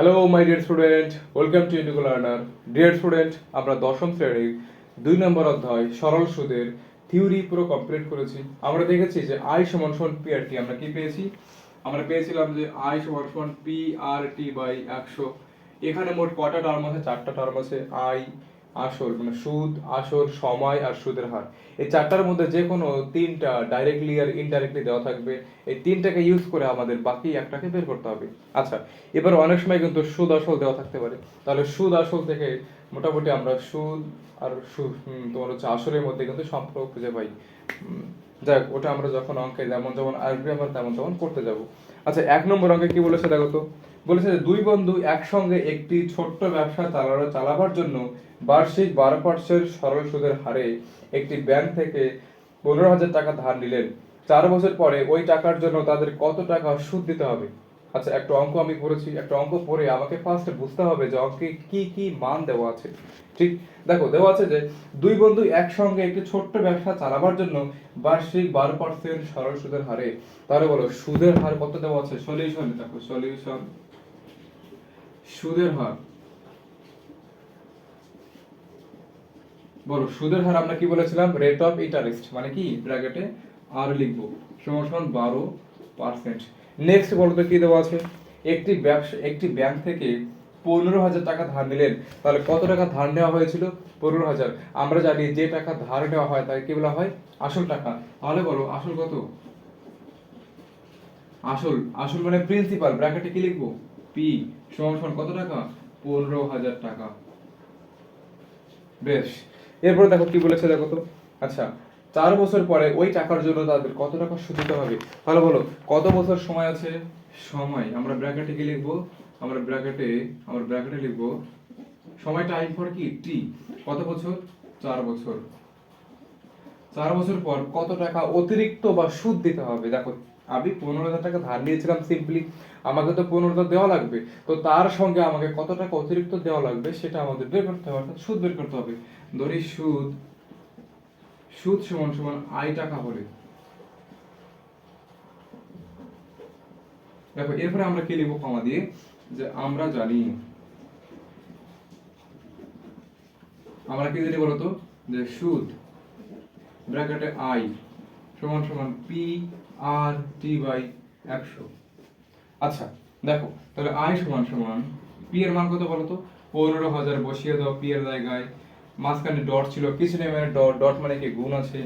Hello my dear student welcome to Indigo learner dear student আমরা দশম শ্রেণির দুই নম্বর অধ্যায়, সরল সুদের থিওরি পুরো কমপ্লিট করেছি। আমরা দেখেছি যে আই সমান সমান পি আর টি আমরা কি পেয়েছি? আমরা পেয়েছিলাম যে আই সমান সমান পি আর টি বাই একশো। এখানে মোট কটা টার্ম আছে? চারটা টার্ম আছে। আই আসল মানে সুদ আসল সময় আর সুদের হার। এই চারটার মধ্যে যে কোনো তিনটা ডাইরেক্টলি আর ইনডাইরেক্টলি দেওয়া থাকবে। এই তিনটাকে ইউজ করে আমাদের বাকি একটাকে বের করতে হবে। আচ্ছা এবার অনেক সময় কিন্তু সুদ আসল দেওয়া থাকতে পারে। তাহলে সুদ আসল থেকে মোটামুটি আমরা সুদ আর সুদ তোমার হচ্ছে আসলের মধ্যে কিন্তু সম্পর্ক খুঁজে পাই। যাক ওটা আমরা যখন অঙ্কে যেমন যেমন আসবে, আমরা তেমন তেমন করতে যাব। আচ্ছা এক নম্বর অঙ্কে কি বলেছে দেখো তো? বলেছে যে দুই বন্ধু একসঙ্গে একটি ছোট্ট ব্যবসা চালানো, চালাবার জন্য বার্ষিক বারো পার্সেন্ট সরল সুদের হারে একটি ব্যাংক থেকে পনেরো হাজার টাকা ধার নিলেন। চার বছর পরে ওই টাকার জন্য তাদের কত টাকা সুদ দিতে হবে? আচ্ছা একটা অঙ্ক আমি করেছি, একটা অঙ্ক পড়ে আমাকে ফার্স্ট বুঝতে হবে যে অঙ্কে কি কি মান দেওয়া আছে। ঠিক? দেখো, দেওয়া আছে যে দুই বন্ধু একসঙ্গে একটি ছোট্ট ব্যবসা চালাবার জন্য বার্ষিক বারো পার্সেন্ট সরল সুদের হারে। তাহলে বলো, সুদের হার কত দেওয়া আছে? সলিউশন দেখো সলিউশন সুদের হার। বলো, সুদের হার আমরা কি বলেছিলাম? রেট অফ ইন্টারেস্ট মানে কি? ব্র্যাকেটে আর লিখব। সমান বারো পার্সেন্ট নেক্সট বলো তো কি দেওয়া আছে? একটি ব্যবসা, একটি ব্যাংক থেকে পনেরো হাজার টাকা ধার নিলেন। তাহলে কত টাকা ধার নেওয়া হয়েছিল? পনেরো হাজার। আমরা জানি যে টাকা ধার নেওয়া হয়, তাকে কি বলা হয়? আসল টাকা। তাহলে বলো, আসল কত? আসল আসল মানে প্রিন্সিপাল ব্র্যাকেটে কি লিখব? পি সমান সমান কত টাকা? পনেরো হাজার টাকা। বেশ। এরপরে দেখো কি বলেছে, দেখো তো। আচ্ছা চার বছর পরে ওই টাকার জন্য তাদের কত টাকা সুদ দিতে হবে? তাহলে বলো, কত বছর সময় আছে? সময়, আমরা ব্র্যাকেটে কি লিখব, আমরা ব্র্যাকেটে আমরা ব্র্যাকেটে লিখব, সময় টাইম ফর কি? টি কত বছর? চার বছর। চার বছর পর কত টাকা অতিরিক্ত বা সুদ দিতে হবে? দেখো, আমি পনেরো হাজার টাকা ধার নিয়েছিলাম সিম্পলি আমাকে তো পনেরো হাজার দেওয়া লাগবে। তো তার সঙ্গে আমাকে কত টাকা অতিরিক্ত দেওয়া লাগবে, সেটা আমাদের বের করতে হবে, অর্থাৎ সুদ বের করতে হবে। ধরি সুদ সুদ সমান সমান আই টাকা হলে দেখো, এরপরে আমরা কি লিখব কমা দিয়ে? যে আমরা জানি। আমরা কি জানি বলতো? যে সুদ ব্র্যাকেটে আই সমান সমান পি আর টি বাই একশো। আচ্ছা দেখো, তাহলে আই সমান সমান পি এর মান কত বলতো? পনেরো হাজার বসিয়ে দাও পি এর জায়গায়। মাঝখানে ডট ছিল, কিছু নেই মানে ডট ডট মানে কি গুণ আছে?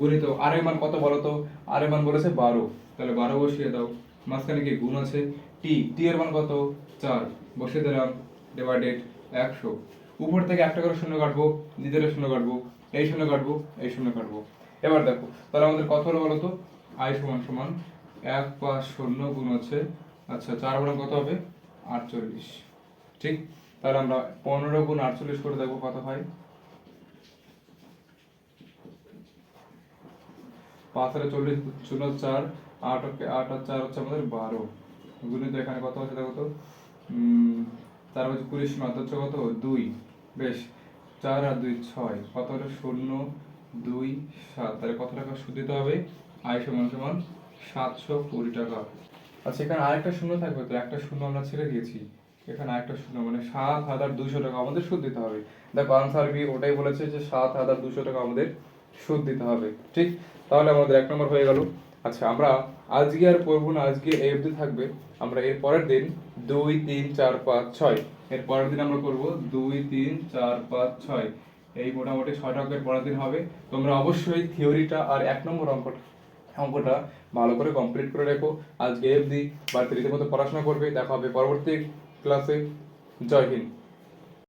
গুণিত আর এর মান কত বলতো আর এর মান বলেছে বারো। তাহলে বারো বসিয়ে দাও। মাঝখানে কি গুণ আছে? টি টি এর মান কত? চার। বসিয়ে দিলাম ডিভাইডেড একশো। উপর থেকে একটা করে শূন্য কাটবো দ্বিতীয় শূন্য কাটবো, এই শূন্য কাটবো, এই শূন্য কাটবো। এবার দেখো, তাহলে আমাদের কত হলো বলো তো? আই সমান সমান এক পাঁচ শূন্য গুণ হচ্ছে আচ্ছা চার বরং কত হবে? আটচল্লিশ। ঠিক? তাহলে আমরা পনেরো গুণ আটচল্লিশ করে দেখব কত হয়? পাঁচ হাজার চল্লিশ শূন্য চার আট আট আর চার হচ্ছে আমাদের বারো। গুণিত এখানে কত হচ্ছে দেখো তো? উম, চার হচ্ছে কুড়ি শূন্য অত হচ্ছে কত? দুই। বেশ চার আর দুই ছয়। কত হলো? শূন্য দুই সাত। তাহলে কত টাকা সুদ দিতে হবে? আয় সমান সমান সাতশো কুড়ি টাকা। আচ্ছা এখানে আরেকটা শূন্য থাকবে তো? একটা শূন্য আমরা ছেড়ে দিয়েছি। এখানে আরেকটা শূন্য মানে সাত হাজার দুশো টাকা আমাদের সুদ দিতে হবে। দেখো আনসার বি ওটাই বলেছে যে সাত হাজার দুশো টাকা আমাদের সুদ দিতে হবে। ঠিক? তাহলে আমাদের এক নম্বর হয়ে গেল। আচ্ছা আমরা আজকে আর পড়ব না, আজকে এই অবধি থাকবে। আমরা এর পরের দিন দুই, তিন, চার, পাঁচ, ছয়। এর পরের দিন আমরা করব দুই, তিন, চার, পাঁচ, ছয়। এই মোটামুটি ছয়টা অঙ্কের পরের দিন হবে। তোমরা অবশ্যই থিওরিটা আর এক নম্বর অঙ্কটা অঙ্কটা ভালো করে কমপ্লিট করে রেখো। আজকে অবধি বাড়িতে রীতিমতো পড়াশোনা করবে। দেখা হবে পরবর্তী ক্লাসে জয় হিন্দ।